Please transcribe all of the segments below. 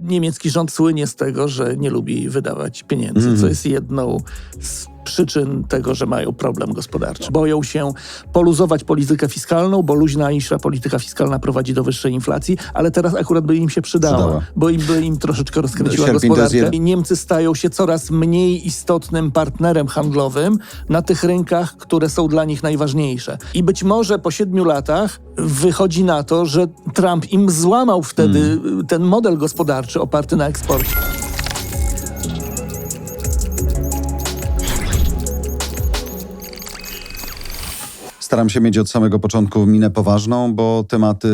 niemiecki rząd słynie z tego, że nie lubi wydawać pieniędzy, co jest jedną z przyczyn tego, że mają problem gospodarczy. Boją się poluzować politykę fiskalną, bo luźniejsza polityka fiskalna prowadzi do wyższej inflacji, ale teraz akurat by im się przydała, Przydała. bo im by im troszeczkę rozkręciła jest gospodarkę. I Niemcy stają się coraz mniej istotnym partnerem handlowym na tych rynkach, które są dla nich najważniejsze. I być może po siedmiu latach wychodzi na to, że Trump im złamał wtedy ten model gospodarczy oparty na eksporcie. Staram się mieć od samego początku minę poważną, bo tematy,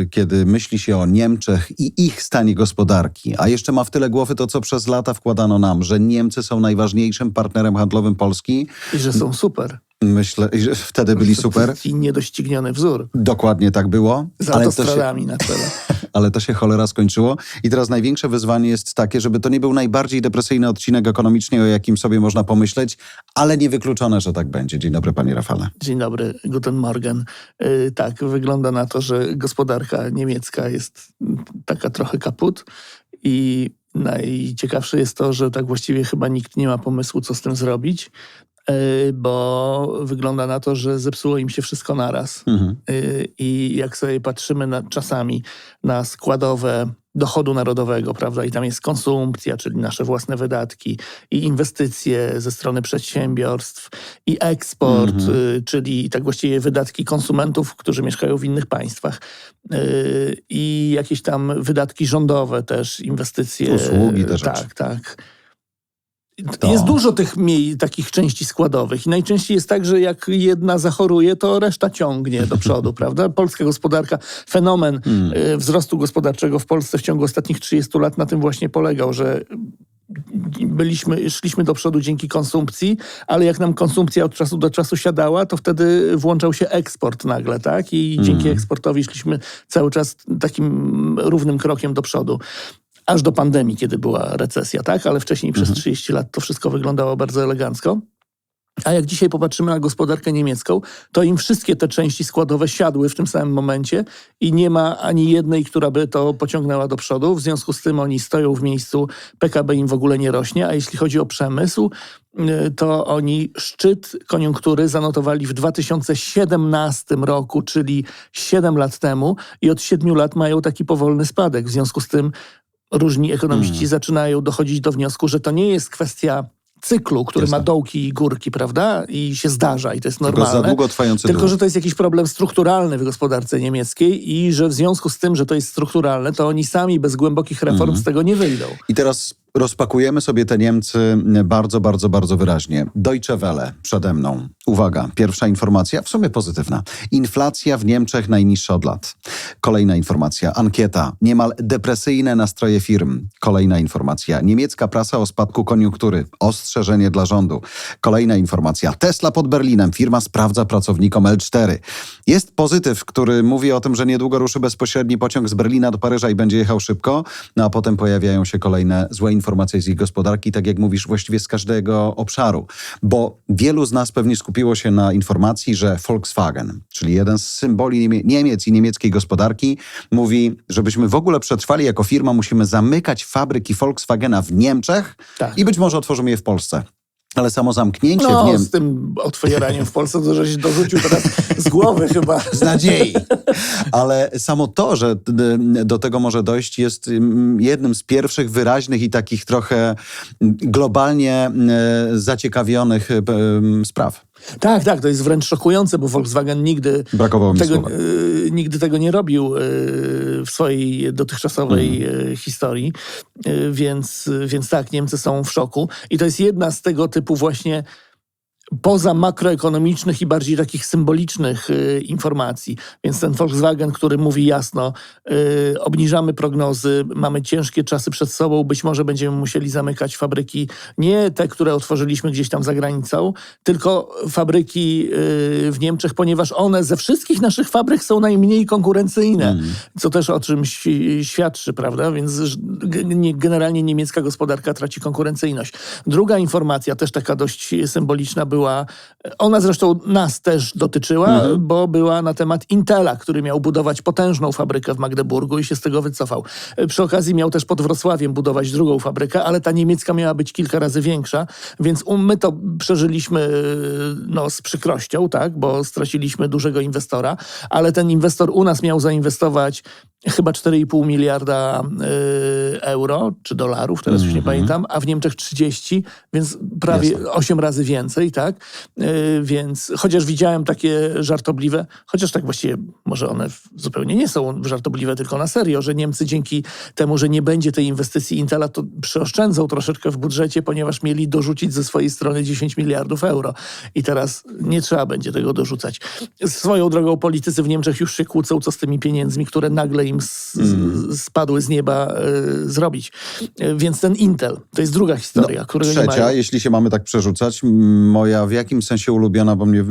y, kiedy myśli się o Niemczech i ich stanie gospodarki, a jeszcze ma w tyle głowy to, co przez lata wkładano nam, że Niemcy są najważniejszym partnerem handlowym Polski, I że są super. myślę, że wtedy byli super. I niedościgniony wzór. Dokładnie tak było, Z ale to, się, na czele. ale to się cholera skończyło. I teraz największe wyzwanie jest takie, żeby to nie był najbardziej depresyjny odcinek ekonomicznie, o jakim sobie można pomyśleć, ale niewykluczone, że tak będzie. Dzień dobry, panie Rafale. Dzień dobry, guten Morgen. Yy, tak, wygląda na to, że gospodarka niemiecka jest taka trochę kaput i najciekawsze jest to, że tak właściwie chyba nikt nie ma pomysłu, co z tym zrobić, yy, bo wygląda na to, że zepsuło im się wszystko naraz. Mhm. Yy, I jak sobie patrzymy na, czasami na składowe dochodu narodowego, prawda, i tam jest konsumpcja, czyli nasze własne wydatki, i inwestycje ze strony przedsiębiorstw, i eksport, Mhm. y, czyli tak właściwie wydatki konsumentów, którzy mieszkają w innych państwach, y, i jakieś tam wydatki rządowe też, inwestycje. Usługi, te rzeczy. Tak, tak. To- Jest dużo tych mniej takich części składowych i najczęściej jest tak, że jak jedna zachoruje, to reszta ciągnie do przodu, prawda? Polska gospodarka, fenomen Mm. y, wzrostu gospodarczego w Polsce w ciągu ostatnich 30 lat na tym właśnie polegał, że byliśmy, szliśmy do przodu dzięki konsumpcji, ale jak nam konsumpcja od czasu do czasu siadała, to wtedy włączał się eksport nagle, tak? I dzięki eksportowi szliśmy cały czas takim równym krokiem do przodu. Aż do pandemii, kiedy była recesja, tak? Ale wcześniej przez 30 lat to wszystko wyglądało bardzo elegancko. A jak dzisiaj popatrzymy na gospodarkę niemiecką, to im wszystkie te części składowe siadły w tym samym momencie i nie ma ani jednej, która by to pociągnęła do przodu. W związku z tym oni stoją w miejscu, PKB im w ogóle nie rośnie, a jeśli chodzi o przemysł, y, to oni szczyt koniunktury zanotowali w 2017 roku, czyli 7 lat temu i od 7 lat mają taki powolny spadek. W związku z tym różni ekonomiści zaczynają dochodzić do wniosku, że to nie jest kwestia cyklu, który Jasne. ma dołki i górki, prawda? I się zdarza i to jest Tylko normalne. za długo trwający Tylko, że to jest jakiś problem strukturalny w gospodarce niemieckiej i że w związku z tym, że to jest strukturalne, to oni sami bez głębokich reform Mhm. z tego nie wyjdą. I teraz rozpakujemy sobie te Niemcy bardzo, bardzo, bardzo wyraźnie. Deutsche Welle przede mną. Uwaga, pierwsza informacja, w sumie pozytywna. Inflacja w Niemczech najniższa od lat. Kolejna informacja, ankieta. Niemal depresyjne nastroje firm. Kolejna informacja. Niemiecka prasa o spadku koniunktury. Ostrzeżenie dla rządu. Kolejna informacja. Tesla pod Berlinem. Firma sprawdza pracownikom L4. Jest pozytyw, który mówi o tym, że niedługo ruszy bezpośredni pociąg z Berlina do Paryża i będzie jechał szybko, no a potem pojawiają się kolejne złe informacje z ich gospodarki, tak jak mówisz, właściwie z każdego obszaru. Bo wielu z nas pewnie skupiło się na informacji, że Volkswagen, czyli jeden z symboli Niemie- Niemiec i niemieckiej gospodarki, mówi, żebyśmy w ogóle przetrwali jako firma, musimy zamykać fabryki Volkswagena w Niemczech Tak. i być może otworzymy je w Polsce. Ale samo zamknięcie w No, Niemczech... z tym otwieraniem w Polsce to żeś dorzucił teraz z głowy chyba. z nadziei. Ale samo to, że d- do tego może dojść, jest mm, jednym z pierwszych wyraźnych i takich trochę globalnie e, zaciekawionych spraw. Tak, tak, to jest wręcz szokujące, bo Volkswagen nigdy Brakowało mi tego, słowa. y, nigdy tego nie robił y, w swojej dotychczasowej Mhm. y, historii, y, więc, więc tak, Niemcy są w szoku. I to jest jedna z tego typu właśnie poza makroekonomicznych i bardziej takich symbolicznych y, informacji. Więc ten Volkswagen, który mówi jasno, y, obniżamy prognozy, mamy ciężkie czasy przed sobą, być może będziemy musieli zamykać fabryki, nie te, które otworzyliśmy gdzieś tam za granicą, tylko fabryki y, w Niemczech, ponieważ one ze wszystkich naszych fabryk są najmniej konkurencyjne, co też o czymś świadczy, prawda? Więc generalnie niemiecka gospodarka traci konkurencyjność. Druga informacja, też taka dość symboliczna, była była, ona zresztą nas też dotyczyła, bo była na temat Intela, który miał budować potężną fabrykę w Magdeburgu i się z tego wycofał. Przy okazji miał też pod Wrocławiem budować drugą fabrykę, ale ta niemiecka miała być kilka razy większa, więc my to przeżyliśmy no, z przykrością, tak, bo straciliśmy dużego inwestora, ale ten inwestor u nas miał zainwestować chyba 4,5 miliarda y, euro czy dolarów, teraz już nie pamiętam, a w Niemczech 30, więc prawie Jasne. 8 razy więcej, tak? Y, więc chociaż widziałem takie żartobliwe, chociaż tak właściwie może one zupełnie nie są żartobliwe, tylko na serio, że Niemcy dzięki temu, że nie będzie tej inwestycji Intela, to przeoszczędzą troszeczkę w budżecie, ponieważ mieli dorzucić ze swojej strony 10 miliardów euro. I teraz nie trzeba będzie tego dorzucać. Swoją drogą politycy w Niemczech już się kłócą, co z tymi pieniędzmi, które nagle im z- spadły z nieba e, zrobić. E, więc ten Intel, to jest druga historia, No, Trzecia, mają. jeśli się mamy tak przerzucać, moja w jakimś sensie ulubiona, bo mnie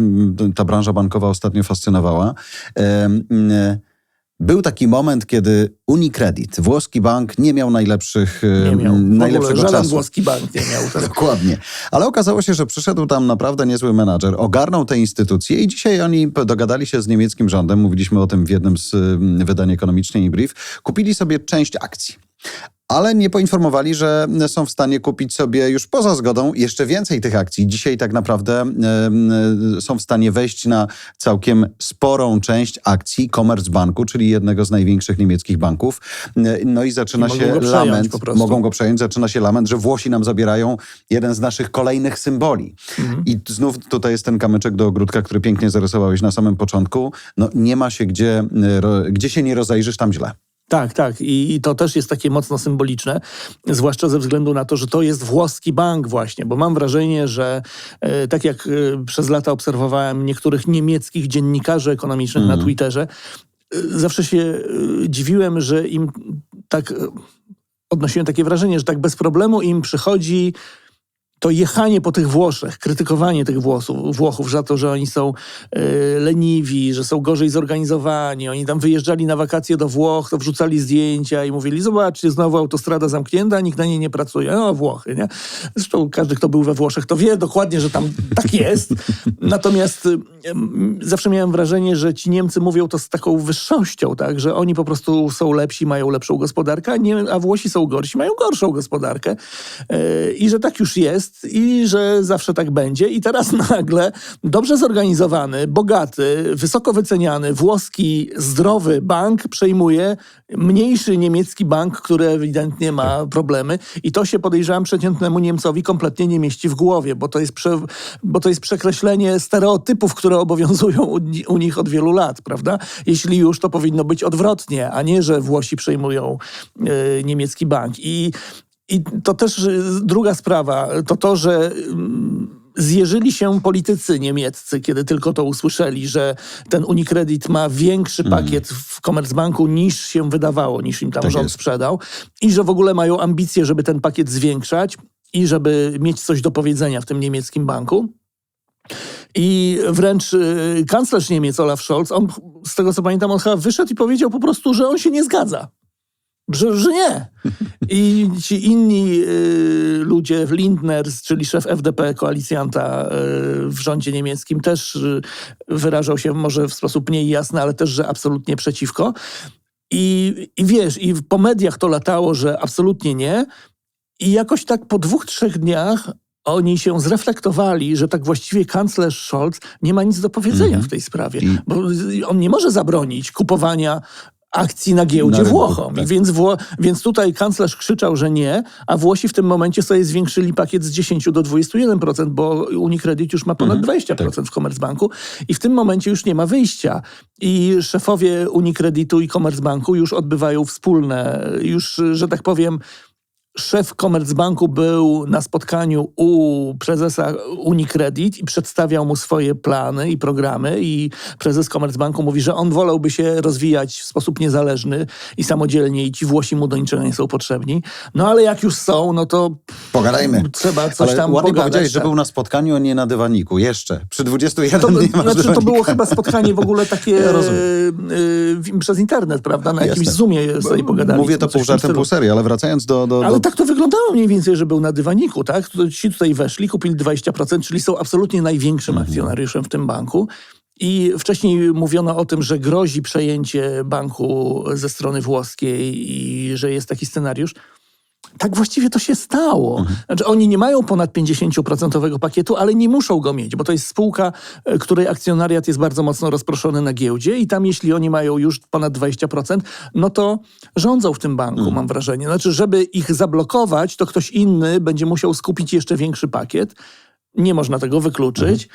ta branża bankowa ostatnio fascynowała. M, Był taki moment, kiedy Unicredit, włoski bank, nie miał najlepszych, Nie em, miał. Ogóle najlepszego żaden czasu. włoski bank nie miał. Tak. Dokładnie. Ale okazało się, że przyszedł tam naprawdę niezły menadżer, ogarnął te instytucje i dzisiaj oni dogadali się z niemieckim rządem, mówiliśmy o tym w jednym z ym, wydań ekonomicznej i brief, kupili sobie część akcji. Ale nie poinformowali, że są w stanie kupić sobie już poza zgodą jeszcze więcej tych akcji. Dzisiaj tak naprawdę e, są w stanie wejść na całkiem sporą część akcji Commerzbanku, czyli jednego z największych niemieckich banków. E, No i zaczyna I się lament, mogą go przejąć, zaczyna się lament, że Włosi nam zabierają jeden z naszych kolejnych symboli. Mhm. I znów tutaj jest ten kamyczek do ogródka, który pięknie zarysowałeś na samym początku. No nie ma się gdzie, e, gdzie się nie rozejrzysz, tam źle. Tak, tak. I, I to też jest takie mocno symboliczne, zwłaszcza ze względu na to, że to jest włoski bank właśnie, bo mam wrażenie, że e, tak jak e, przez lata obserwowałem niektórych niemieckich dziennikarzy ekonomicznych na Twitterze, e, zawsze się e, dziwiłem, że im tak... e, Odnosiłem takie wrażenie, że tak bez problemu im przychodzi to jechanie po tych Włoszech, krytykowanie tych Włosów, Włochów za to, że oni są e, leniwi, że są gorzej zorganizowani. Oni tam wyjeżdżali na wakacje do Włoch, to wrzucali zdjęcia i mówili, zobaczcie, znowu autostrada zamknięta, nikt na niej nie pracuje. No, Włochy, nie? Zresztą każdy, kto był we Włoszech, to wie dokładnie, że tam tak jest. Natomiast y, em, zawsze miałem wrażenie, że ci Niemcy mówią to z taką wyższością, tak? że oni po prostu są lepsi, mają lepszą gospodarkę, a, nie, a Włosi są gorsi, mają gorszą gospodarkę e, i że tak już jest i że zawsze tak będzie. I teraz nagle dobrze zorganizowany, bogaty, wysoko wyceniany, włoski, zdrowy bank przejmuje mniejszy niemiecki bank, który ewidentnie ma problemy i to się podejrzewam przeciętnemu Niemcowi kompletnie nie mieści w głowie, bo to jest, prze, bo to jest przekreślenie stereotypów, które obowiązują u, u nich od wielu lat, prawda? Jeśli już, to powinno być odwrotnie, a nie, że Włosi przejmują e, niemiecki bank. I, I to też druga sprawa, to to, że mm, zjeżyli się politycy niemieccy, kiedy tylko to usłyszeli, że ten Unicredit ma większy pakiet w Commerzbanku niż się wydawało, niż im tam Tak rząd jest. sprzedał i że w ogóle mają ambicje, żeby ten pakiet zwiększać i żeby mieć coś do powiedzenia w tym niemieckim banku. I wręcz y, kanclerz Niemiec Olaf Scholz, on, z tego co pamiętam, on chyba wyszedł i powiedział po prostu, że on się nie zgadza. Że, że nie. I ci inni y, ludzie, Lindner, czyli szef FDP, koalicjanta y, w rządzie niemieckim, też y, wyrażał się może w sposób mniej jasny, ale też, że absolutnie przeciwko. I, I wiesz, i po mediach to latało, że absolutnie nie. I jakoś tak po dwóch, trzech dniach oni się zreflektowali, że tak właściwie kanclerz Scholz nie ma nic do powiedzenia Mhm. w tej sprawie. Bo on nie może zabronić kupowania akcji na giełdzie Na rynku, Włochom. tak. Więc, Wło- więc tutaj kanclerz krzyczał, że nie, a Włosi w tym momencie sobie zwiększyli pakiet z 10 do 21%, bo Unicredit już ma ponad Mhm, 20% w Commerzbanku i w tym momencie już nie ma wyjścia. I szefowie Unicreditu i Commerzbanku już odbywają wspólne, już, że tak powiem, szef Commerzbanku był na spotkaniu u prezesa Unicredit i przedstawiał mu swoje plany i programy i prezes Commerzbanku mówi, że on wolałby się rozwijać w sposób niezależny i samodzielnie i ci Włosi mu do niczego nie są potrzebni. No ale jak już są, no to Pogadajmy. trzeba coś Ale tam ładnie pogadać. powiedziałeś, że był na spotkaniu, a nie na dywaniku. Jeszcze. Przy 21 To, nie znaczy, to było chyba spotkanie w ogóle takie Ja e, przez internet, prawda? Na jakimś Jasne. Zoomie sobie pogadali. Mówię to pół żartem, pół serii, ale wracając do, do, Ale No tak to wyglądało mniej więcej, że był na dywaniku, tak? Ci tutaj weszli, kupili 20%, czyli są absolutnie największym akcjonariuszem w tym banku. I wcześniej mówiono o tym, że grozi przejęcie banku ze strony włoskiej i że jest taki scenariusz. Tak właściwie to się stało. Znaczy, oni nie mają ponad 50% pakietu, ale nie muszą go mieć, bo to jest spółka, e, której akcjonariat jest bardzo mocno rozproszony na giełdzie i tam jeśli oni mają już ponad 20%, no to rządzą w tym banku, mam wrażenie. Znaczy, żeby ich zablokować, to ktoś inny będzie musiał skupić jeszcze większy pakiet. Nie można tego wykluczyć.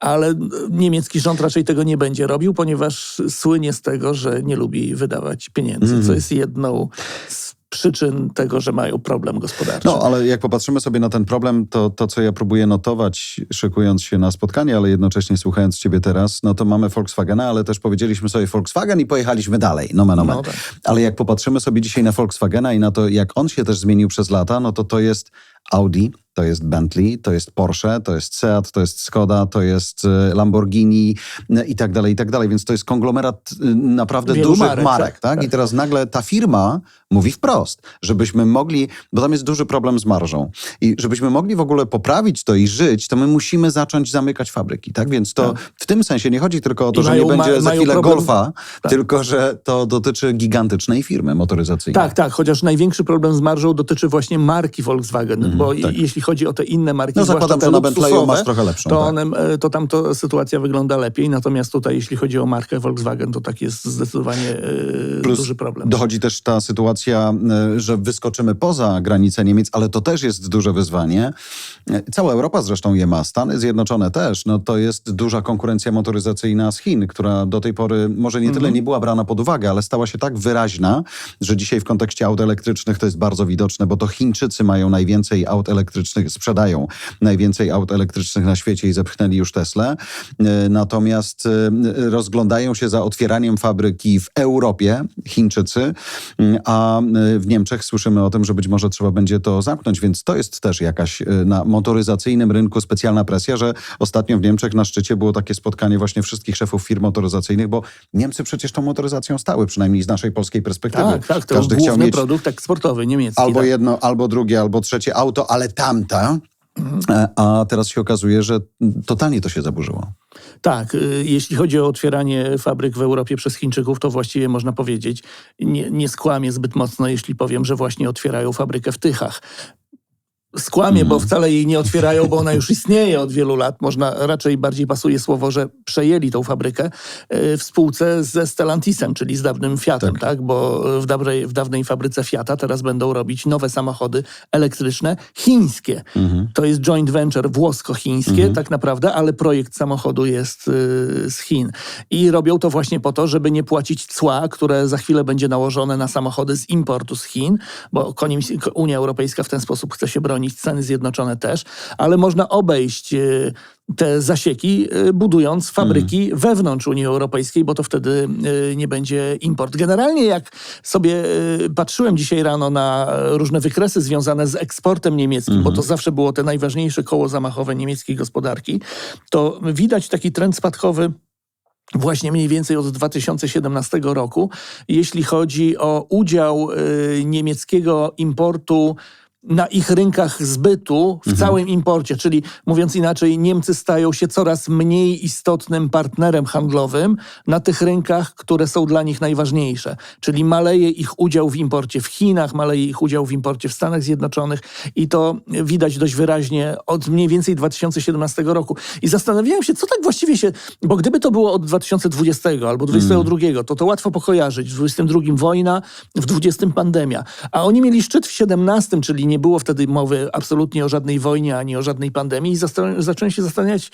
Ale e, niemiecki rząd raczej tego nie będzie robił, ponieważ słynie z tego, że nie lubi wydawać pieniędzy, co jest jedną z przyczyn tego, że mają problem gospodarczy. No, ale jak popatrzymy sobie na ten problem, to to, co ja próbuję notować, szykując się na spotkanie, ale jednocześnie słuchając ciebie teraz, no to mamy Volkswagena, ale też powiedzieliśmy sobie Volkswagen i pojechaliśmy dalej, nomen omen. No tak. Ale jak popatrzymy sobie dzisiaj na Volkswagena i na to, jak on się też zmienił przez lata, no to to jest Audi, to jest Bentley, to jest Porsche, to jest Seat, to jest Skoda, to jest e, Lamborghini e, i tak dalej, i tak dalej. Więc to jest konglomerat e, naprawdę Wielu dużych marek, marek, tak, tak? tak. I teraz nagle ta firma mówi wprost, żebyśmy mogli, bo tam jest duży problem z marżą i żebyśmy mogli w ogóle poprawić to i żyć, to my musimy zacząć zamykać fabryki, tak? Więc to w tym sensie nie chodzi tylko o to, I że nie mają- ma- będzie za mają chwilę problem- golfa, Tak. tylko że to dotyczy gigantycznej firmy motoryzacyjnej. Tak, tak, chociaż największy problem z marżą dotyczy właśnie marki Volkswagen, bo i- tak. jeśli chodzi o te inne marki, No zakładam, że na Bentleyu masz trochę lepszą, To, tak. one, e, to tam to sytuacja wygląda lepiej, natomiast tutaj jeśli chodzi o markę Volkswagen, to tak jest zdecydowanie e, duży problem. Dochodzi też ta sytuacja, e, że wyskoczymy poza granice Niemiec, ale to też jest duże wyzwanie. E, Cała Europa zresztą je ma, Stany Zjednoczone też. No to jest duża konkurencja motoryzacyjna z Chin, która do tej pory może nie Mhm. tyle nie była brana pod uwagę, ale stała się tak wyraźna, że dzisiaj w kontekście aut elektrycznych to jest bardzo widoczne, bo to Chińczycy mają najwięcej aut elektrycznych, sprzedają najwięcej aut elektrycznych na świecie i zepchnęli już Tesla. Natomiast e, rozglądają się za otwieraniem fabryki w Europie, Chińczycy, mm, a w Niemczech słyszymy o tym, że być może trzeba będzie to zamknąć, więc to jest też jakaś e, na motoryzacyjnym rynku specjalna presja, że ostatnio w Niemczech na szczycie było takie spotkanie właśnie wszystkich szefów firm motoryzacyjnych, bo Niemcy przecież tą motoryzacją stały, przynajmniej z naszej polskiej perspektywy. tak, tak, to Każdy był chciał główny mieć produkt eksportowy niemiecki. albo tak. jedno, albo drugie, albo trzecie auto, ale tamta. E, A teraz się okazuje, że totalnie to się zaburzyło. Tak, y, jeśli chodzi o otwieranie fabryk w Europie przez Chińczyków, to właściwie można powiedzieć, nie, nie skłamię zbyt mocno, jeśli powiem, że właśnie otwierają fabrykę w Tychach. Skłamię, bo wcale jej nie otwierają, bo ona już istnieje od wielu lat. Można raczej bardziej pasuje słowo, że przejęli tą fabrykę y, w spółce ze Stellantisem, czyli z dawnym Fiatem, Tak. tak? Bo w dawnej, w dawnej fabryce Fiata teraz będą robić nowe samochody elektryczne chińskie. To jest joint venture włosko-chińskie tak naprawdę, ale projekt samochodu jest y, z Chin. I robią to właśnie po to, żeby nie płacić cła, które za chwilę będzie nałożone na samochody z importu z Chin, bo Unia Europejska w ten sposób chce się bronić, Stany Zjednoczone też, ale można obejść y, te zasieki, y, budując fabryki wewnątrz Unii Europejskiej, bo to wtedy y, nie będzie import. Generalnie jak sobie patrzyłem dzisiaj rano na różne wykresy związane z eksportem niemieckim, bo to zawsze było te najważniejsze koło zamachowe niemieckiej gospodarki, to widać taki trend spadkowy właśnie mniej więcej od 2017 roku, jeśli chodzi o udział niemieckiego importu na ich rynkach zbytu w całym imporcie, czyli mówiąc inaczej, Niemcy stają się coraz mniej istotnym partnerem handlowym na tych rynkach, które są dla nich najważniejsze. Czyli maleje ich udział w imporcie w Chinach, maleje ich udział w imporcie w Stanach Zjednoczonych i to widać dość wyraźnie od mniej więcej 2017 roku. I zastanawiałem się, co tak właściwie się, bo gdyby to było od 2020 albo 2022, to to łatwo pokojarzyć. W 2022 wojna, w 2020 pandemia. A oni mieli szczyt w 17, czyli nie było wtedy mowy absolutnie o żadnej wojnie ani o żadnej pandemii i zacząłem się zastanawiać,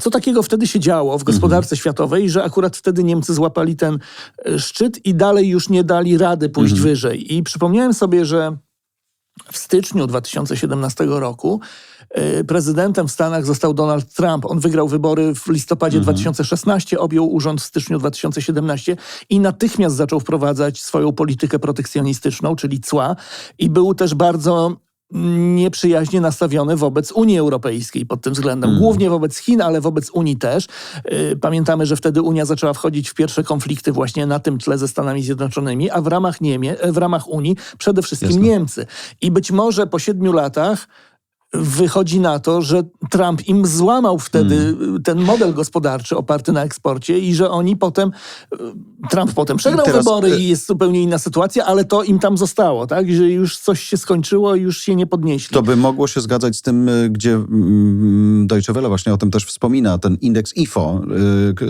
co takiego wtedy się działo w gospodarce światowej, że akurat wtedy Niemcy złapali ten e, szczyt i dalej już nie dali rady pójść wyżej. I przypomniałem sobie, że w styczniu 2017 roku prezydentem w Stanach został Donald Trump. On wygrał wybory w listopadzie 2016, objął urząd w styczniu 2017 i natychmiast zaczął wprowadzać swoją politykę protekcjonistyczną, czyli cła. I był też bardzo nieprzyjaźnie nastawione wobec Unii Europejskiej pod tym względem. Głównie wobec Chin, ale wobec Unii też. Y, Pamiętamy, że wtedy Unia zaczęła wchodzić w pierwsze konflikty właśnie na tym tle ze Stanami Zjednoczonymi, a w ramach, Niemie, w ramach Unii przede wszystkim Jasne. Niemcy. I być może po siedmiu latach wychodzi na to, że Trump im złamał wtedy Hmm. ten model gospodarczy oparty na eksporcie i że oni potem, Trump potem przegrał teraz, wybory y- i jest zupełnie inna sytuacja, ale to im tam zostało, tak? Że już coś się skończyło i już się nie podnieśli. To by mogło się zgadzać z tym, y, gdzie mm, Deutsche Welle właśnie o tym też wspomina. Ten indeks IFO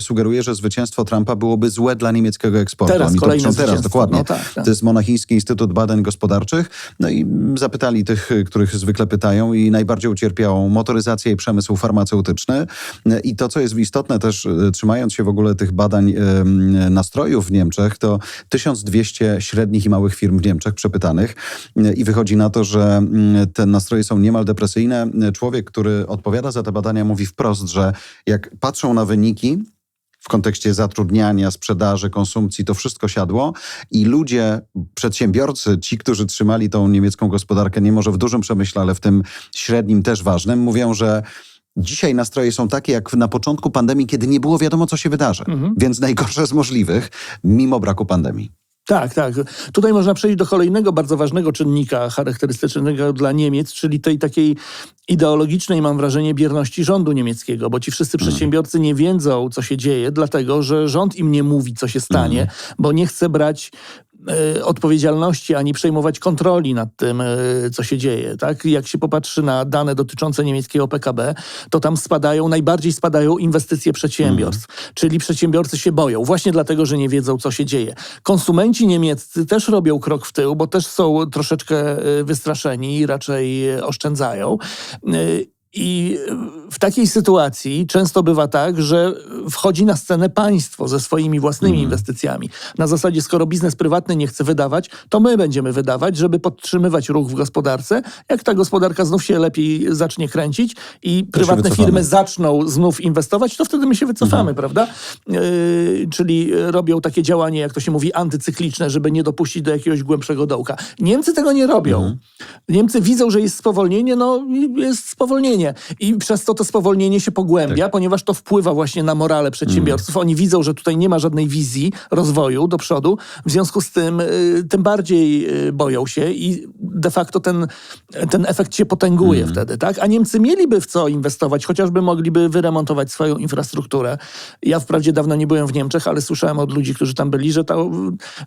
sugeruje, że zwycięstwo Trumpa byłoby złe dla niemieckiego eksportu. Teraz Oni to kolejne piszą teraz, dokładnie. No tak, tak. To jest Monachiński Instytut Badań Gospodarczych. No i mm, zapytali tych, których zwykle pytają i najbardziej ucierpiał motoryzacja i przemysł farmaceutyczny. I to, co jest istotne też, y, trzymając się w ogóle tych badań y, nastrojów w Niemczech, to 1200 średnich i małych firm w Niemczech przepytanych y, i wychodzi na to, że te nastroje są niemal depresyjne. Człowiek, który odpowiada za te badania, mówi wprost, że jak patrzą na wyniki, w kontekście zatrudniania, sprzedaży, konsumpcji, to wszystko siadło i ludzie, przedsiębiorcy, ci, którzy trzymali tą niemiecką gospodarkę, nie może w dużym przemyśle, ale w tym średnim też ważnym, mówią, że dzisiaj nastroje są takie jak na początku pandemii, kiedy nie było wiadomo, co się wydarzy. Więc najgorsze z możliwych, mimo braku pandemii. Tak, tak. Tutaj można przejść do kolejnego bardzo ważnego czynnika charakterystycznego dla Niemiec, czyli tej takiej ideologicznej, mam wrażenie, bierności rządu niemieckiego, bo ci wszyscy przedsiębiorcy nie wiedzą, co się dzieje, dlatego że rząd im nie mówi, co się stanie, bo nie chce brać odpowiedzialności ani przejmować kontroli nad tym, e, co się dzieje. Tak? Jak się popatrzy na dane dotyczące niemieckiego PKB, to tam spadają, najbardziej spadają inwestycje przedsiębiorstw. Czyli przedsiębiorcy się boją, właśnie dlatego, że nie wiedzą, co się dzieje. Konsumenci niemieccy też robią krok w tył, bo też są troszeczkę e, wystraszeni i raczej e, oszczędzają. I w takiej sytuacji często bywa tak, że wchodzi na scenę państwo ze swoimi własnymi inwestycjami. Na zasadzie, skoro biznes prywatny nie chce wydawać, to my będziemy wydawać, żeby podtrzymywać ruch w gospodarce. Jak ta gospodarka znów się lepiej zacznie kręcić i prywatne wycofamy. firmy zaczną znów inwestować, to wtedy my się wycofamy, prawda? Yy, czyli robią takie działanie, jak to się mówi, antycykliczne, żeby nie dopuścić do jakiegoś głębszego dołka. Niemcy tego nie robią. Niemcy widzą, że jest spowolnienie, no jest spowolnienie. I przez to to spowolnienie się pogłębia, ponieważ to wpływa właśnie na morale przedsiębiorców. Oni widzą, że tutaj nie ma żadnej wizji rozwoju do przodu, w związku z tym y, tym bardziej y, boją się i de facto ten, ten efekt się potęguje wtedy, tak? A Niemcy mieliby w co inwestować, chociażby mogliby wyremontować swoją infrastrukturę. Ja wprawdzie dawno nie byłem w Niemczech, ale słyszałem od ludzi, którzy tam byli, że, ta,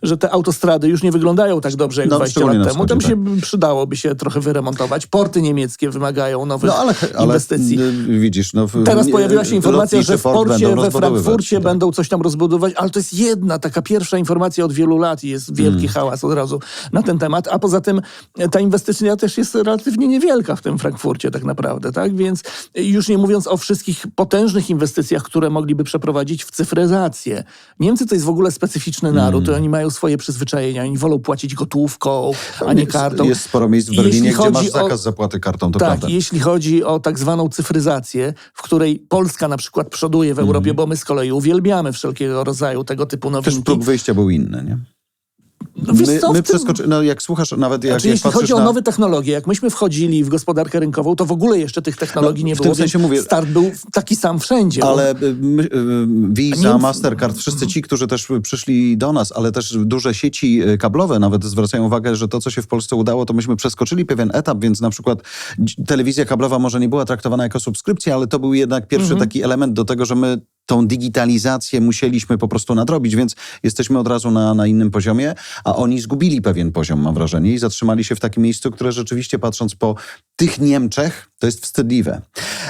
że te autostrady już nie wyglądają tak dobrze jak No, 20 szczególnie lat temu. wschodzie, Tam się przydałoby się trochę wyremontować. Porty niemieckie wymagają nowych No ale, ale inwestycji. widzisz, no, Teraz pojawiła się informacja, że w porcie we Frankfurcie tak. będą coś tam rozbudowywać, ale to jest jedna taka pierwsza informacja od wielu lat i jest wielki Mm. hałas od razu na ten temat. A poza tym e, ta inwestycja też jest relatywnie niewielka w tym Frankfurcie tak naprawdę, tak? Więc już nie mówiąc o wszystkich potężnych inwestycjach, które mogliby przeprowadzić w cyfryzację. Niemcy to jest w ogóle specyficzny naród, oni mają swoje przyzwyczajenia, oni wolą płacić gotówką, a nie Jest- kartą. Jest sporo miejsc w Berlinie, gdzie masz chodzi o- zakaz zapłaty kartą, to tak, prawda. jeśli chodzi o tak zwaną cyfryzację, w której Polska na przykład przoduje w Europie, bo my z kolei uwielbiamy wszelkiego rodzaju tego typu Też nowinki. próg wyjścia był inny, nie? No my co, w my tym- no jak słuchasz, nawet jak, Znaczy, jak jeśli chodzi o na... nowe technologie, jak myśmy wchodzili w gospodarkę rynkową, to w ogóle jeszcze tych technologii No, nie w było. tym sensie mówię- Start był taki sam wszędzie. Ale y, my- y, Visa, Mastercard, wszyscy ci, którzy też przyszli do nas, ale też duże sieci y, kablowe nawet zwracają uwagę, że to, co się w Polsce udało, to myśmy przeskoczyli pewien etap, więc na przykład telewizja kablowa może nie była traktowana jako subskrypcja, ale to był jednak pierwszy taki element do tego, że my tą digitalizację musieliśmy po prostu nadrobić, więc jesteśmy od razu na, na innym poziomie, a oni zgubili pewien poziom, mam wrażenie, i zatrzymali się w takim miejscu, które rzeczywiście patrząc po tych Niemczech, to jest wstydliwe.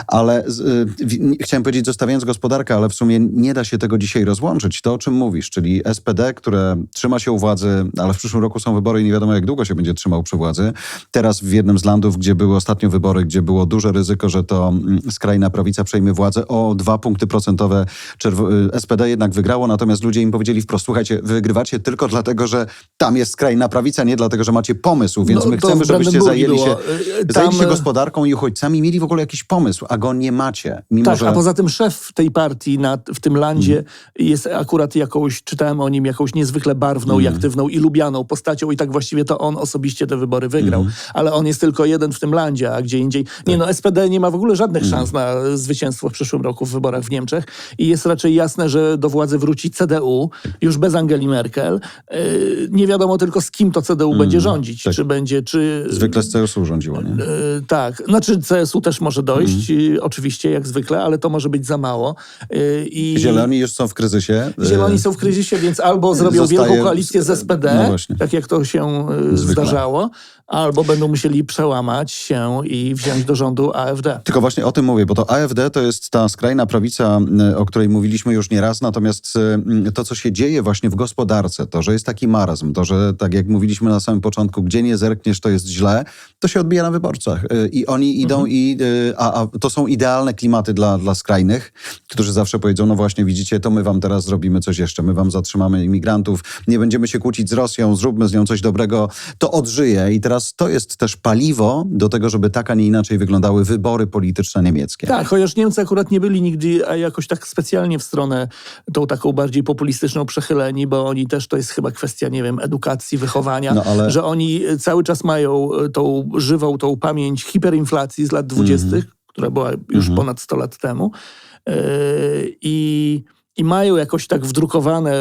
Ale y, w- chciałem powiedzieć, zostawiając gospodarkę, ale w sumie nie da się tego dzisiaj rozłączyć. To, o czym mówisz, czyli SPD, które trzyma się u władzy, ale w przyszłym roku są wybory i nie wiadomo, jak długo się będzie trzymał przy władzy. Teraz w jednym z landów, gdzie były ostatnio wybory, gdzie było duże ryzyko, że to mm, skrajna prawica przejmie władzę, o dwa punkty procentowe y, SPD jednak wygrało, natomiast ludzie im powiedzieli wprost, słuchajcie, wy wygrywacie tylko dlatego, że tam jest skrajna prawica, nie dlatego, że macie pomysł, więc No, my chcemy, żebyście zajęli się, było. Y, Tam zajęli się gospodarką i uchodźcami, mieli w ogóle jakiś pomysł, a go nie macie. Mimo, Tak, że... a poza tym szef tej partii na, w tym landzie Mhm. jest akurat jakąś, czytałem o nim, jakąś niezwykle barwną i Mhm. aktywną i lubianą postacią i tak właściwie to on osobiście te wybory wygrał. Mhm. Ale on jest tylko jeden w tym landzie, a gdzie indziej... Tak. Nie no, SPD nie ma w ogóle żadnych szans na zwycięstwo w przyszłym roku w wyborach w Niemczech i jest raczej jasne, że do władzy wróci CDU, już bez Angeli Merkel. Yy, nie wiadomo tylko z kim to CDU będzie rządzić. tak. Czy będzie, czy... Zwykle z CSU rządziło, nie? E, tak, znaczy CSU też może dojść, y, oczywiście, jak zwykle, ale to może być za mało. Y, I Zieloni już są w kryzysie. Zieloni E, są w kryzysie, więc albo zrobią Zostaje- wielką koalicję z SPD, No tak jak to się Zwykle. zdarzało, albo będą musieli przełamać się i wziąć do rządu AfD. Tylko właśnie o tym mówię, bo to AfD to jest ta skrajna prawica, y, o której mówiliśmy już nieraz, natomiast y, to, co się dzieje właśnie w gospodarce, to, że jest taki marazm, to, że tak jak mówiliśmy na samym początku, gdzie nie zerkniesz, to jest źle, to się odbija na wyborcach. Y, I oni idą i, y, a, a to są idealne klimaty dla, dla skrajnych, którzy zawsze powiedzą, no właśnie widzicie, to my wam teraz zrobimy coś jeszcze, my wam zatrzymamy imigrantów, nie będziemy się kłócić z Rosją, zróbmy z nią coś dobrego, to odżyje i teraz to jest też paliwo do tego, żeby tak, a nie inaczej wyglądały wybory polityczne niemieckie. Tak, chociaż Niemcy akurat nie byli nigdy a jakoś tak specjalnie w stronę tą taką bardziej populistyczną przechyleni, bo oni też, to jest chyba kwestia, nie wiem, edukacji, wychowania, No, ale- że oni cały czas mają e, tą żywą, tą pamięć hiperinflacji z lat dwudziestych, Mhm. która była już ponad 100 lat temu Yy, i i mają jakoś tak wdrukowane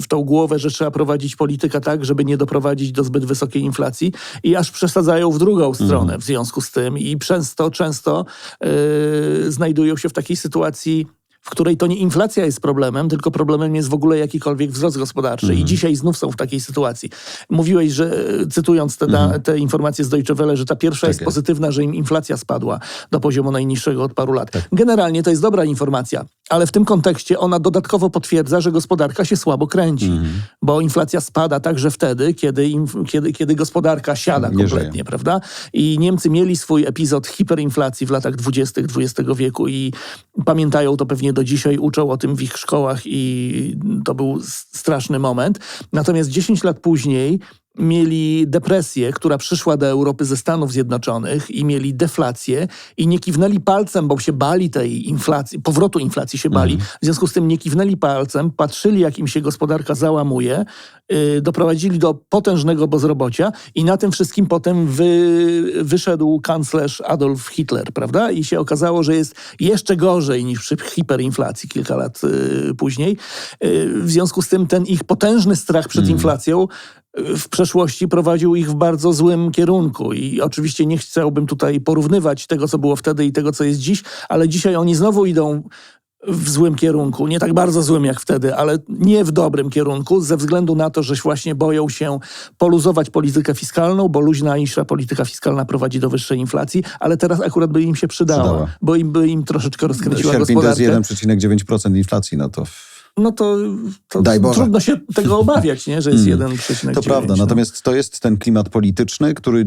w tą głowę, że trzeba prowadzić politykę tak, żeby nie doprowadzić do zbyt wysokiej inflacji i aż przesadzają w drugą stronę w związku z tym i często, często yy, znajdują się w takiej sytuacji, w której to nie inflacja jest problemem, tylko problemem jest w ogóle jakikolwiek wzrost gospodarczy. I dzisiaj znów są w takiej sytuacji. Mówiłeś, że e, cytując te, da, te informacje z Deutsche Welle, że ta pierwsza jest jest. pozytywna, że im inflacja spadła do poziomu najniższego od paru lat. Generalnie to jest dobra informacja, ale w tym kontekście ona dodatkowo potwierdza, że gospodarka się słabo kręci, bo inflacja spada także wtedy, kiedy, kiedy, kiedy gospodarka siada Nie kompletnie żyje. prawda? I Niemcy mieli swój epizod hiperinflacji w latach 20. XX wieku i pamiętają to pewnie do dzisiaj, uczą o tym w ich szkołach i to był straszny moment. Natomiast 10 lat później mieli depresję, która przyszła do Europy ze Stanów Zjednoczonych i mieli deflację i nie kiwnęli palcem, bo się bali tej inflacji, powrotu inflacji się bali. W związku z tym nie kiwnęli palcem, patrzyli jak im się gospodarka załamuje, yy, doprowadzili do potężnego bezrobocia i na tym wszystkim potem wy, wyszedł kanclerz Adolf Hitler, prawda? I się okazało, że jest jeszcze gorzej niż przy hiperinflacji kilka lat yy, później. Yy, w związku z tym ten ich potężny strach przed inflacją w przeszłości prowadził ich w bardzo złym kierunku. I oczywiście nie chciałbym tutaj porównywać tego, co było wtedy i tego, co jest dziś, ale dzisiaj oni znowu idą w złym kierunku. Nie tak bardzo złym jak wtedy, ale nie w dobrym kierunku, ze względu na to, że właśnie boją się poluzować politykę fiskalną, bo luźniejsza polityka fiskalna prowadzi do wyższej inflacji, ale teraz akurat by im się przydała, Przydała. bo im by im troszeczkę rozkręciła Sierpień to jest gospodarkę. 1,9% inflacji, no to... No to, to trudno się tego obawiać, nie? że jest 1,9. To prawda, no. natomiast to jest ten klimat polityczny, który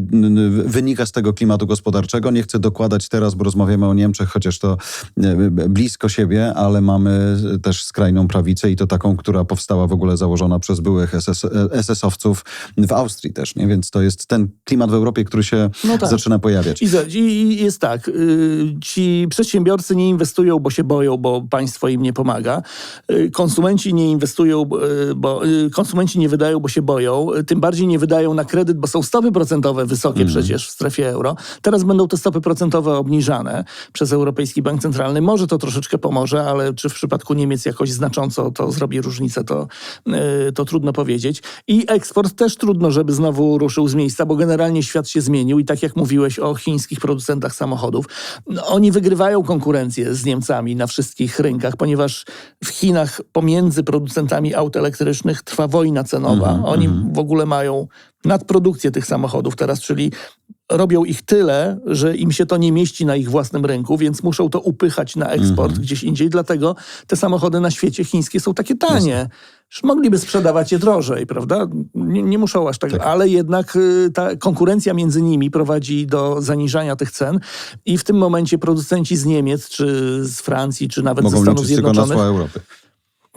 wynika z tego klimatu gospodarczego. Nie chcę dokładać teraz, bo rozmawiamy o Niemczech, chociaż to e, blisko siebie, ale mamy też skrajną prawicę i to taką, która powstała w ogóle założona przez byłych SS, e, SS-owców w Austrii też, nie? Więc to jest ten klimat w Europie, który się No tak. zaczyna pojawiać. I, i jest tak, y, ci przedsiębiorcy nie inwestują, bo się boją, bo państwo im nie pomaga. Konsumenci nie inwestują, y, bo y, konsumenci nie wydają, bo się boją. Y, Tym bardziej nie wydają na kredyt, bo są stopy procentowe wysokie przecież w strefie euro. Teraz będą te stopy procentowe obniżane przez Europejski Bank Centralny. Może to troszeczkę pomoże, ale czy w przypadku Niemiec jakoś znacząco to zrobi różnicę, to, to trudno powiedzieć. I eksport też trudno, żeby znowu ruszył z miejsca, bo generalnie świat się zmienił i tak jak mówiłeś o chińskich producentach samochodów, no, oni wygrywają konkurencję z Niemcami na wszystkich rynkach, ponieważ w Chinach pomiędzy producentami aut elektrycznych trwa wojna cenowa. Oni w ogóle mają nadprodukcję tych samochodów teraz, czyli robią ich tyle, że im się to nie mieści na ich własnym rynku, więc muszą to upychać na eksport gdzieś indziej. Dlatego te samochody na świecie chińskie są takie tanie. Że Mogliby sprzedawać je drożej, prawda? Nie, nie muszą aż tak, ale jednak y, ta konkurencja między nimi prowadzi do zaniżania tych cen i w tym momencie producenci z Niemiec, czy z Francji, czy nawet ze Mogą Stanów liczyć tylko na Zjednoczonych Europy.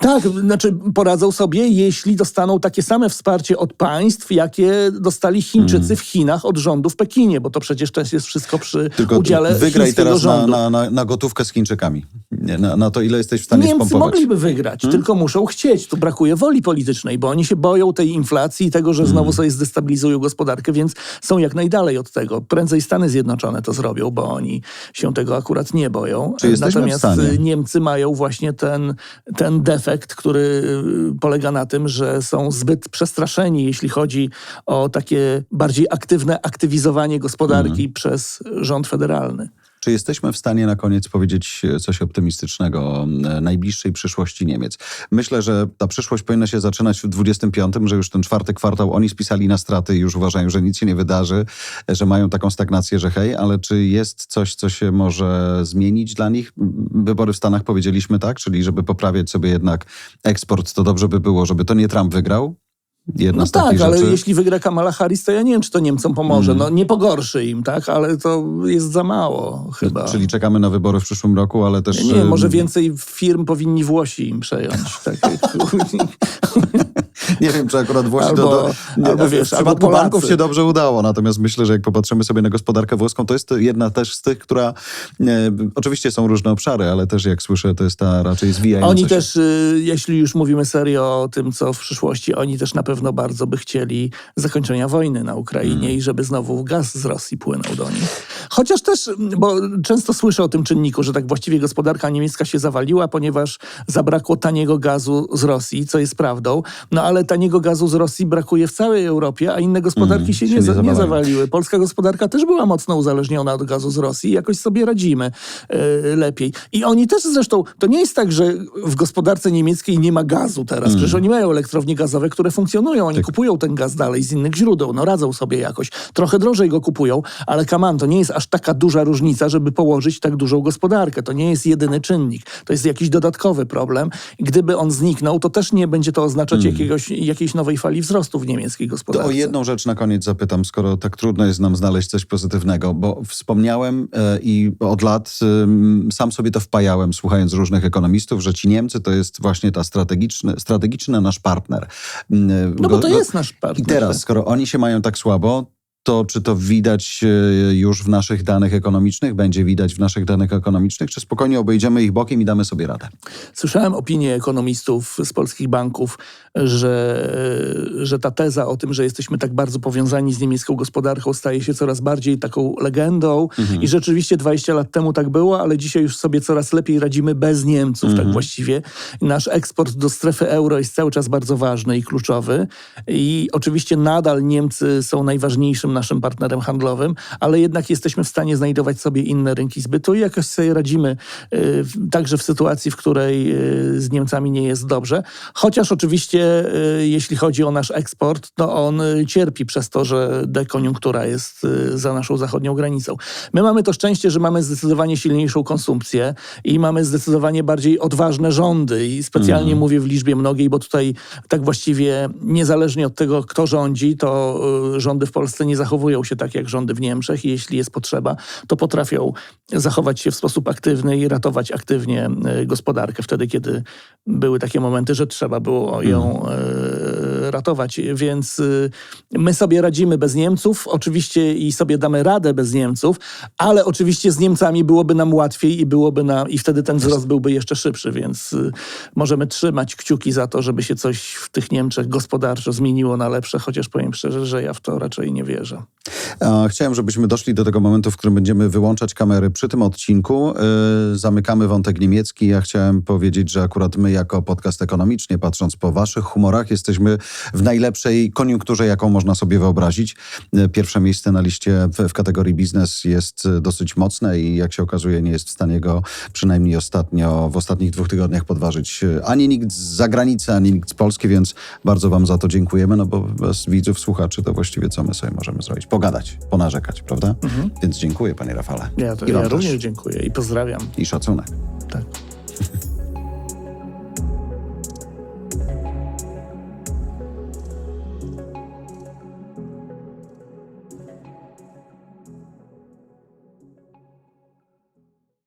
Tak, znaczy poradzą sobie, jeśli dostaną takie same wsparcie od państw, jakie dostali Chińczycy Mm. w Chinach od rządu w Pekinie, bo to przecież też jest wszystko przy Tylko udziale wygraj chińskiego teraz na, rządu. na, na, na gotówkę z Chińczykami. Nie, Na, na to, ile jesteś w stanie Niemcy spompować. mogliby wygrać, Hmm? tylko muszą chcieć. Tu brakuje woli politycznej, bo oni się boją tej inflacji i tego, że znowu sobie zdestabilizują gospodarkę, więc są jak najdalej od tego. Prędzej Stany Zjednoczone to zrobią, bo oni się tego akurat nie boją. Czy Natomiast Niemcy mają właśnie ten, ten defekt, który y, polega na tym, że są zbyt przestraszeni, jeśli chodzi o takie bardziej aktywne aktywizowanie gospodarki Hmm. przez rząd federalny. Czy jesteśmy w stanie na koniec powiedzieć e, coś optymistycznego o e, najbliższej przyszłości Niemiec? Myślę, że ta przyszłość powinna się zaczynać w 25, że już ten czwarty kwartał oni spisali na straty i już uważają, że nic się nie wydarzy, e, że mają taką stagnację, że hej, ale czy jest coś, co się może zmienić dla nich? Wybory w Stanach powiedzieliśmy tak, czyli żeby poprawiać sobie jednak eksport, to dobrze by było, żeby to nie Trump wygrał. Jedna No tak, ale rzeczy. Mm. jeśli wygra Kamala Harris, to ja nie wiem, czy to Niemcom pomoże. No nie pogorszy im, tak? Ale to jest za mało chyba. Czyli czekamy na wybory w przyszłym roku, ale też... nie, może więcej firm powinni Włosi im przejąć. Tak. Nie wiem, czy akurat Włosi Albo- to... Do, nie, albo w wiesz, albo przypadku banków się dobrze udało, natomiast myślę, że jak popatrzymy sobie na gospodarkę włoską, to jest to jedna też z tych, która... E, oczywiście są różne obszary, ale też jak słyszę, to jest ta raczej zwijająca Oni się. też, y, jeśli już mówimy serio o tym, co w przyszłości, oni też na pewno bardzo by chcieli zakończenia wojny na Ukrainie Mm. i żeby znowu gaz z Rosji płynął do nich. Chociaż też, bo często słyszę o tym czynniku, że tak właściwie gospodarka niemiecka się zawaliła, ponieważ zabrakło taniego gazu z Rosji, co jest prawdą. No ale taniego gazu z Rosji brakuje w całej Europie, a inne gospodarki Mm, się, się nie, nie za- nie zawaliły. Polska gospodarka też była mocno uzależniona od gazu z Rosji i jakoś sobie radzimy e, lepiej. I oni też zresztą, to nie jest tak, że w gospodarce niemieckiej nie ma gazu teraz. Mm. Przecież oni mają elektrownie gazowe, które funkcjonują. Oni Tak. kupują ten gaz dalej z innych źródeł. No radzą sobie jakoś. Trochę drożej go kupują, ale kaman, to nie jest aż taka duża różnica, żeby położyć tak dużą gospodarkę. To nie jest jedyny czynnik. To jest jakiś dodatkowy problem. Gdyby on zniknął, to też nie będzie to oznaczać jakiegoś, jakiejś nowej fali wzrostu w niemieckiej To gospodarce. o jedną rzecz na koniec zapytam, skoro tak trudno jest nam znaleźć coś pozytywnego, bo wspomniałem e, i od lat sam sobie to wpajałem, słuchając różnych ekonomistów, że ci Niemcy to jest właśnie ta strategiczny, strategiczny nasz partner. Ym, No bo to jest nasz I partner. teraz, skoro oni się mają tak słabo, to czy to widać e, już w naszych danych ekonomicznych? Będzie widać w naszych danych ekonomicznych? Czy spokojnie obejdziemy ich bokiem i damy sobie radę? Słyszałem opinię ekonomistów z polskich banków, że, że ta teza o tym, że jesteśmy tak bardzo powiązani z niemiecką gospodarką, staje się coraz bardziej taką legendą. I rzeczywiście 20 lat temu tak było, ale dzisiaj już sobie coraz lepiej radzimy bez Niemców, tak właściwie. Nasz eksport do strefy euro jest cały czas bardzo ważny i kluczowy. I oczywiście nadal Niemcy są najważniejszym naszym partnerem handlowym, ale jednak jesteśmy w stanie znajdować sobie inne rynki zbytu i jakoś sobie radzimy y, także w sytuacji, w której y, z Niemcami nie jest dobrze. Chociaż oczywiście, y, jeśli chodzi o nasz eksport, to on cierpi przez to, że dekoniunktura jest za naszą zachodnią granicą. My mamy to szczęście, że mamy zdecydowanie silniejszą konsumpcję i mamy zdecydowanie bardziej odważne rządy i specjalnie mówię w liczbie mnogiej, bo tutaj tak właściwie niezależnie od tego, kto rządzi, to rządy w Polsce nie zachowują się tak jak rządy w Niemczech i jeśli jest potrzeba, to potrafią zachować się w sposób aktywny i ratować aktywnie y, gospodarkę wtedy, kiedy były takie momenty, że trzeba było ją y, ratować. Więc y, my sobie radzimy bez Niemców, oczywiście i sobie damy radę bez Niemców, ale oczywiście z Niemcami byłoby nam łatwiej i byłoby nam, i wtedy ten wzrost byłby jeszcze szybszy, więc y, możemy trzymać kciuki za to, żeby się coś w tych Niemczech gospodarczo zmieniło na lepsze, chociaż powiem szczerze, że ja w to raczej nie wierzę. Chciałem, żebyśmy doszli do tego momentu, w którym będziemy wyłączać kamery przy tym odcinku. Yy, zamykamy wątek niemiecki. Ja chciałem powiedzieć, że akurat my jako podcast ekonomicznie, patrząc po waszych humorach, jesteśmy w najlepszej koniunkturze, jaką można sobie wyobrazić. Yy, Pierwsze miejsce na liście w, w kategorii biznes jest yy, dosyć mocne i jak się okazuje, nie jest w stanie go przynajmniej ostatnio, w ostatnich dwóch tygodniach podważyć yy, ani nikt z zagranicy, ani nikt z Polski, więc bardzo wam za to dziękujemy, no bo bez widzów, słuchaczy to właściwie co my sobie możemy zrobić? Pogadać, ponarzekać, prawda? Więc dziękuję panie Rafale. Ja, to, I ja również dziękuję i pozdrawiam. I szacunek. Tak.